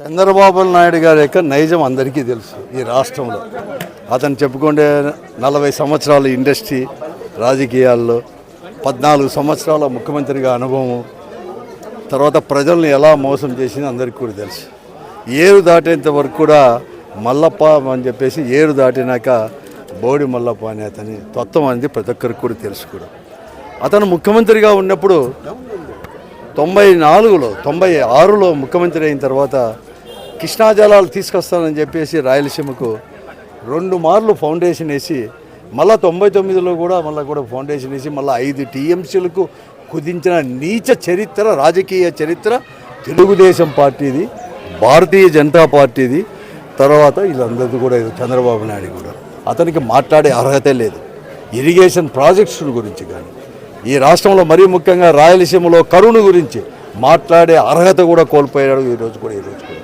చంద్రబాబు నాయుడు గారి యొక్క నైజం అందరికీ తెలుసు ఈ రాష్ట్రంలో. అతను చెప్పుకుంటే నలభై సంవత్సరాలు ఇండస్ట్రీ రాజకీయాల్లో పద్నాలుగు సంవత్సరాల ముఖ్యమంత్రిగా అనుభవం తర్వాత ప్రజల్ని ఎలా మోసం చేసింది అందరికీ కూడా తెలుసు. ఏరు దాటేంత వరకు కూడా మల్లప్ప అని చెప్పేసి ఏరు దాటినాక బోడి మల్లప్ప అనే అతని తత్వం అనేది ప్రతి ఒక్కరికి కూడా తెలుసు కూడా. అతను ముఖ్యమంత్రిగా ఉన్నప్పుడు తొంభై నాలుగులో తొంభై ఆరులో ముఖ్యమంత్రి అయిన తర్వాత కృష్ణా జలాలు తీసుకొస్తానని చెప్పేసి రాయలసీమకు రెండు మార్లు ఫౌండేషన్ వేసి మళ్ళీ తొంభై తొమ్మిదిలో కూడా మళ్ళీ కూడా ఫౌండేషన్ వేసి మళ్ళీ ఐదు టీఎంసీలకు కుదించిన నీచ చరిత్ర రాజకీయ చరిత్ర తెలుగుదేశం పార్టీది భారతీయ జనతా పార్టీది తర్వాత వీళ్ళందరిది కూడా ఇది చంద్రబాబు నాయుడు కూడా. అతనికి మాట్లాడే అర్హత లేదు. ఇరిగేషన్ ప్రాజెక్ట్స్ గురించి కానీ ఈ రాష్ట్రంలో మరీ ముఖ్యంగా రాయలసీమలో కరుణ గురించి మాట్లాడే అర్హత కూడా కోల్పోయాడు ఈరోజు కూడా ఈరోజు కూడా.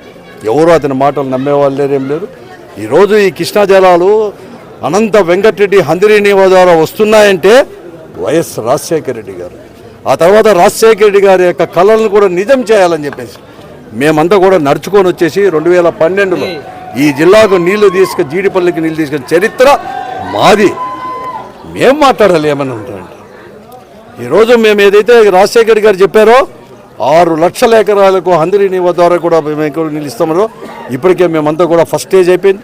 ఎవరు అతని మాటలు నమ్మేవాళ్ళు లేరేం లేరు. ఈరోజు ఈ కృష్ణా జలాలు అనంత వెంకటరెడ్డి హందిరిని ద్వారా వస్తున్నాయంటే వైఎస్ రాజశేఖర రెడ్డి గారు. ఆ తర్వాత రాజశేఖర రెడ్డి గారి యొక్క కళలను కూడా నిజం చేయాలని చెప్పేసి మేమంతా కూడా నడుచుకొని వచ్చేసి రెండు వేల పన్నెండులో ఈ జిల్లాకు నీళ్ళు తీసుకు జీడిపల్లికి నీళ్ళు తీసుకుని చరిత్ర మాది. మేం మాట్లాడాలి ఏమని ఉంటారంట ఈరోజు మేము ఏదైతే రాజశేఖర్ గారు చెప్పారో ఆరు లక్షల ఎకరాలకు హందిరి నీవ ద్వారా కూడా మేము నీళ్ళు ఇస్తామో ఇప్పటికే మేమంతా కూడా ఫస్ట్ స్టేజ్ అయిపోయింది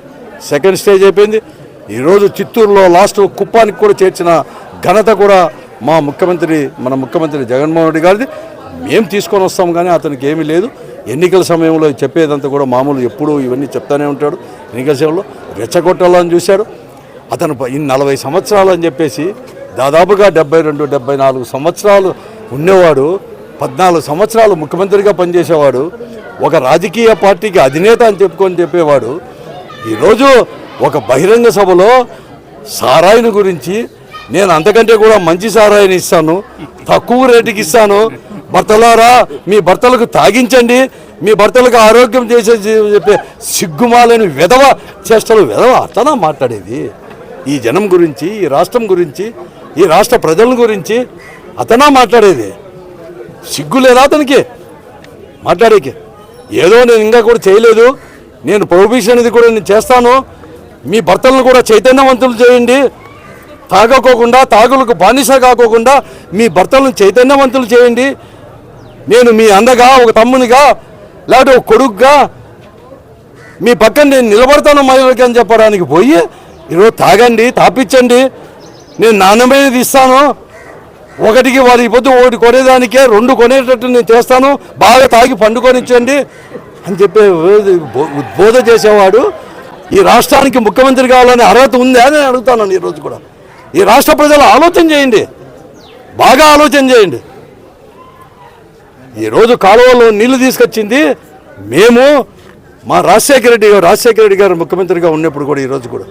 సెకండ్ స్టేజ్ అయిపోయింది. ఈరోజు చిత్తూరులో లాస్ట్ కుప్పానికి కూడా చేర్చిన ఘనత కూడా మా ముఖ్యమంత్రి మన ముఖ్యమంత్రి జగన్మోహన్ రెడ్డి గారిది. మేము తీసుకొని వస్తాం కానీ అతనికి ఏమీ లేదు. ఎన్నికల సమయంలో చెప్పేదంతా కూడా మామూలు ఎప్పుడూ ఇవన్నీ చెప్తానే ఉంటాడు. ఎన్నికల సమయంలో రెచ్చగొట్టాలని చూశాడు. అతను నలభై సంవత్సరాలు అని చెప్పేసి దాదాపుగా డెబ్బై రెండు డెబ్బై నాలుగు సంవత్సరాలు ఉండేవాడు పద్నాలుగు సంవత్సరాలు ముఖ్యమంత్రిగా పనిచేసేవాడు ఒక రాజకీయ పార్టీకి అధినేత అని చెప్పుకొని చెప్పేవాడు. ఈరోజు ఒక బహిరంగ సభలో సారాయిని గురించి నేను అంతకంటే కూడా మంచి సారాయిని ఇస్తాను తక్కువ రేటుకి ఇస్తాను. భర్తలారా మీ భర్తలకు తాగించండి మీ భర్తలకు ఆరోగ్యం చేసే చెప్పే సిగ్గుమాలని విధవ చేష్టలు విధవ అతనా మాట్లాడేది? ఈ జనం గురించి ఈ రాష్ట్రం గురించి ఈ రాష్ట్ర ప్రజల గురించి అతనా మాట్లాడేది? సిగ్గు లేదా అతనికి? మాట్లాడేకి. ఏదో నేను ఇంకా కూడా చేయలేదు. నేను ప్రొహిబిషన్ అనేది కూడా నేను చేస్తాను. మీ భర్తలను కూడా చైతన్యవంతులు చేయండి. తాగకోకుండా తాగులకు బానిస కాకోకుండా మీ భర్తలను చైతన్యవంతులు చేయండి. నేను మీ అందగా ఒక తమ్మునిగా లేకపోతే ఒక కొడుకుగా మీ పక్కన నేను నిలబడతాను మహిళలకి అని చెప్పడానికి పోయి ఈరోజు తాగండి తాపించండి నేను నాణ్యమైనది ఇస్తాను ఒకటికి వారి పొద్దు ఒకటి కొనేదానికే రెండు కొనేటట్టు నేను చేస్తాను. బాగా తాగి పండుకొనిచ్చండి అని చెప్పి బోధ చేసేవాడు. ఈ రాష్ట్రానికి ముఖ్యమంత్రి కావాలనే అర్హత ఉందా అని అడుగుతాను ఈరోజు కూడా. ఈ రాష్ట్ర ప్రజలు ఆలోచన చేయండి. బాగా ఆలోచన చేయండి. ఈరోజు కాలువలో నీళ్ళు తీసుకొచ్చింది మేము మా రాజశేఖర రెడ్డి గారు రాజశేఖర రెడ్డి గారు ముఖ్యమంత్రిగా ఉన్నప్పుడు కూడా ఈరోజు కూడా.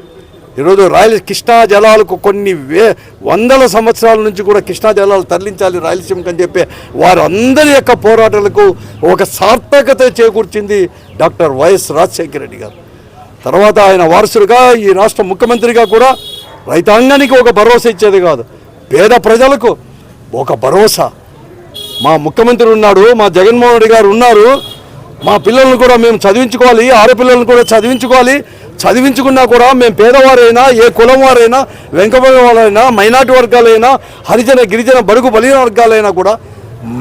ఈరోజు రాయల కృష్ణా జలాలకు కొన్ని వే వందల సంవత్సరాల నుంచి కూడా కృష్ణా జలాలు తరలించాలి రాయలసీమకు అని చెప్పి వారందరి యొక్క పోరాటాలకు ఒక సార్థకత చేకూర్చింది డాక్టర్ వైఎస్ రాజశేఖర రెడ్డి గారు. తర్వాత ఆయన వారసుడిగా ఈ రాష్ట్ర ముఖ్యమంత్రిగా కూడా రైతాంగానికి ఒక భరోసా ఇచ్చేది కాదు. పేద ప్రజలకు ఒక భరోసా. మా ముఖ్యమంత్రి ఉన్నాడు మా జగన్మోహన్ రెడ్డి గారు ఉన్నారు. మా పిల్లలను కూడా మేము చదివించుకోవాలి ఆడపిల్లలను కూడా చదివించుకోవాలి. చదివించుకున్నా కూడా మేము పేదవారైనా ఏ కులం వారైనా వెంకబడి వాళ్ళైనా మైనార్టీ వర్గాలైనా హరిజన గిరిజన బడుగు బలిన వర్గాలైనా కూడా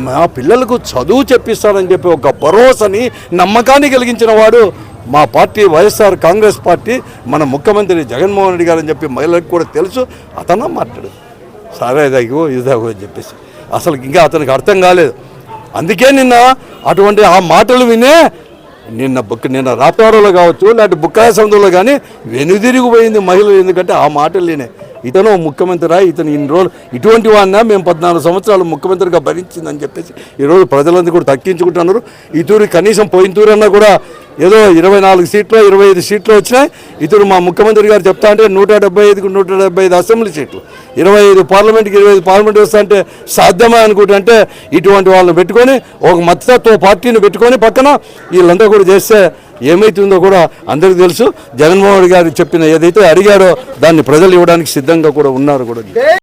మా పిల్లలకు చదువు చెప్పిస్తారని చెప్పి ఒక భరోసాని నమ్మకాన్ని కలిగించిన వాడు మా పార్టీ వైఎస్ఆర్ కాంగ్రెస్ పార్టీ మన ముఖ్యమంత్రి జగన్మోహన్ రెడ్డి గారు అని చెప్పి మహిళలకు కూడా తెలుసు. అతను మాట్లాడు. సరే ఇదాగో ఇదాగో అని చెప్పేసి. అసలు ఇంకా అతనికి అర్థం కాలేదు. అందుకే నిన్న అటువంటి ఆ మాటలు వినే నిన్న బుక్ నిన్న రాప్తాడలో కావచ్చు లేకపోతే బుక్కాయ సందులో కానీ వెనుదిరిగిపోయింది మహిళలు. ఎందుకంటే ఆ మాటలు వినే ఇతను ముఖ్యమంత్రి ఇతను ఇన్ని రోజులు ఇటువంటి వాడినా మేము పద్నాలుగు సంవత్సరాలు ముఖ్యమంత్రిగా భరించిందని చెప్పేసి ఈరోజు ప్రజలందరూ కూడా తగ్గించుకుంటున్నారు ఈ తూరి కనీసం పోయిన తూరన్నా కూడా ఏదో ఇరవై నాలుగు సీట్లు ఇరవై ఐదు సీట్లు వచ్చినాయి ఇతరు మా ముఖ్యమంత్రి గారు చెప్తా అంటే నూట డెబ్బై ఐదుకు నూట డెబ్బై ఐదు అసెంబ్లీ సీట్లు. ఇరవై ఐదు పార్లమెంట్కి ఇరవై ఐదు పార్లమెంట్ వస్తా అంటే సాధ్యమా అనుకుంటుంటే ఇటువంటి వాళ్ళని పెట్టుకొని ఒక మతతత్వ పార్టీని పెట్టుకొని పక్కన వీళ్ళంతా కూడా చేస్తే ఏమైతుందో కూడా అందరికీ తెలుసు. జగన్మోహన్ గారు చెప్పిన ఏదైతే అడిగారో దాన్ని ప్రజలు ఇవ్వడానికి సిద్ధంగా కూడా ఉన్నారు కూడా.